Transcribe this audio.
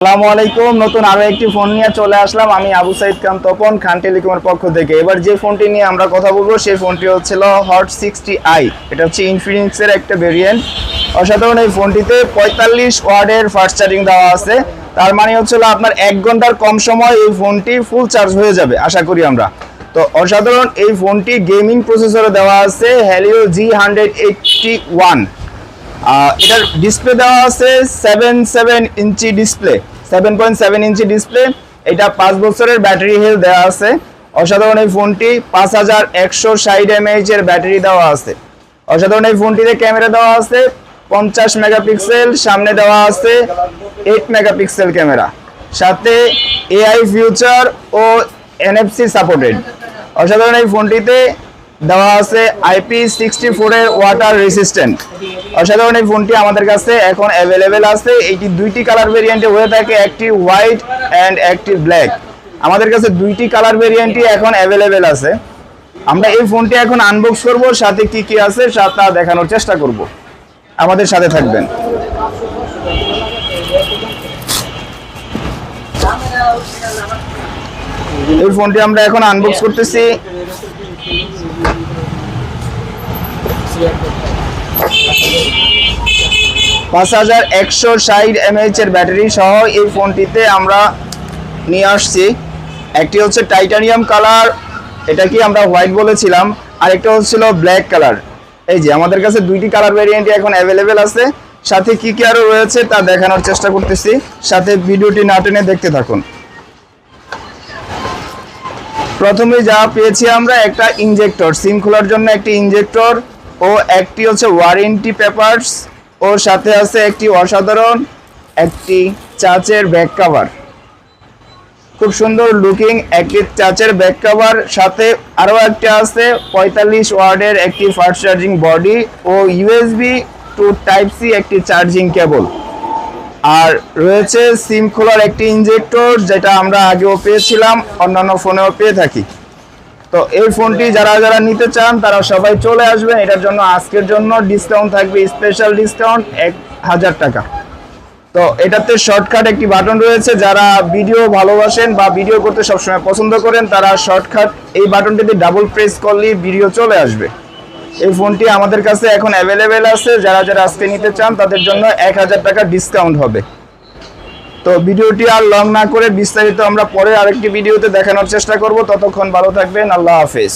আসসালামু আলাইকুম। নতুন আরও একটি ফোন নিয়ে চলে আসলাম। আমি আবু সাইদ খান তপন খান টেলিকমের পক্ষ থেকে। এবার যে ফোনটি নিয়ে আমরা কথা বলব, সেই ফোনটি হচ্ছিল হট সিক্সটি আই। এটা হচ্ছে ইনফিনিক্সের একটা ভেরিয়েন্ট। অসাধারণ এই ফোনটিতে পঁয়তাল্লিশ ওয়ার্ডের ফাস্ট চার্জিং দেওয়া আছে। তার মানে হচ্ছিল আপনার এক ঘণ্টার কম সময় এই ফোনটি ফুল চার্জ হয়ে যাবে, আশা করি আমরা। তো অসাধারণ এই ফোনটি গেমিং প্রসেসরে দেওয়া আছে Helio G hundred eighty one এটার ডিসপ্লে দেওয়া আছে সেভেন সেভেন ইঞ্চি ডিসপ্লে সেভেন পয়েন্ট সেভেন ইঞ্চি ডিসপ্লে এটা পাঁচ বছরের ব্যাটারি হেলথ দেওয়া আছে। অসাধারণ এই ফোনটি পাঁচ হাজার একশো ষাট এমএইচ এর ব্যাটারি দেওয়া আছে। অসাধারণ এই ফোনটিতে ক্যামেরা দেওয়া আছে, পঞ্চাশ মেগাপিক্সেল সামনে দেওয়া আছে এইট মেগাপিক্সেল ক্যামেরা সাথে এআই ফিউচার ও এনএফসি সাপোর্টেড অসাধারণ এই ফোনটিতে দেওয়া আছে আইপি সিক্সটি ফোরের ওয়াটার রেসিস্ট্যান্ট অসাধারণ এই ফোনটি আমাদের কাছে এখন অ্যাভেলেবেল আছে। এটি দুইটি কালার ভেরিয়েন্টে হয়ে থাকে, একটি হোয়াইট অ্যান্ড একটি ব্ল্যাক আমাদের কাছে দুইটি কালার ভেরিয়েন্টই এখন অ্যাভেলেবেল আছে। আমরা এই ফোনটি এখন আনবক্স করব, সাথে কি কি আছে তা দেখানোর চেষ্টা করব। আমাদের সাথে থাকবেন। এই ফোনটি আমরা এখন আনবক্স করতেছি। পাঁচ হাজার একশো ষাট এমএইচ ব্যাটারি সহ এই ফোনটিতে আমরা নিয়ে আসছি। একটি হচ্ছে টাইটানিয়াম কালার, এটা কি আমরা হোয়াইট বলেছিলাম আর একটা হচ্ছিল ব্ল্যাক কালার। এই যে, আমাদের কাছে দুইটি কালার ভ্যারিয়েন্টই এখন অ্যাভেলেবেল আছে। সাথে কি কি আরও রয়েছে তা দেখানোর চেষ্টা করতেছি। সাথে ভিডিওটি না টেনে দেখতে থাকুন। প্রথমে যা পেয়েছি আমরা একটা ইনজেক্টর সিম খোলার জন্য একটি ইনজেক্টর ও একটি হচ্ছে ওয়ারেন্টি পেপারস ওর সাথে আছে একটি অসাধারণ একটি চাচের ব্যাক কভার খুব সুন্দর লুকিং একটি চাচের ব্যাক কভার সাথে আরও একটা আছে পঁয়তাল্লিশ ওয়ার্ডের একটি ফাস্ট চার্জিং বডি ও ইউএসবি টু টাইপ সি একটি চার্জিং কেবল আর রয়েছে সিম খোলার একটি ইনজেক্টর যেটা আমরা আগেও পেয়েছিলাম, অন্যান্য ফোনেও পেয়ে থাকি। তো এই ফোনটি যারা যারা নিতে চান, তারা সবাই চলে আসবেন। এটার জন্য আজকের জন্য ডিসকাউন্ট থাকবে স্পেশাল ডিসকাউন্ট এক হাজার টাকা। তো এটাতে শর্টকাট একটি বাটন রয়েছে। যারা ভিডিও ভালোবাসেন বা ভিডিও করতে সবসময় পছন্দ করেন, তারা শর্টকাট এই বাটনটিতে ডাবল প্রেস করলেই ভিডিও চলে আসবে। এই ফোনটি আমাদের কাছে এখন অ্যাভেলেবেল আছে। যারা যারা আজকে নিতে চান, তাদের জন্য এক হাজার টাকা ডিসকাউন্ট হবে। তো ভিডিওটি আর লং না করে বিস্তারিত আমরা পরে আরেকটি ভিডিওতে দেখানোর চেষ্টা করব। ততক্ষণ ভালো থাকবেন। আল্লাহ হাফেজ।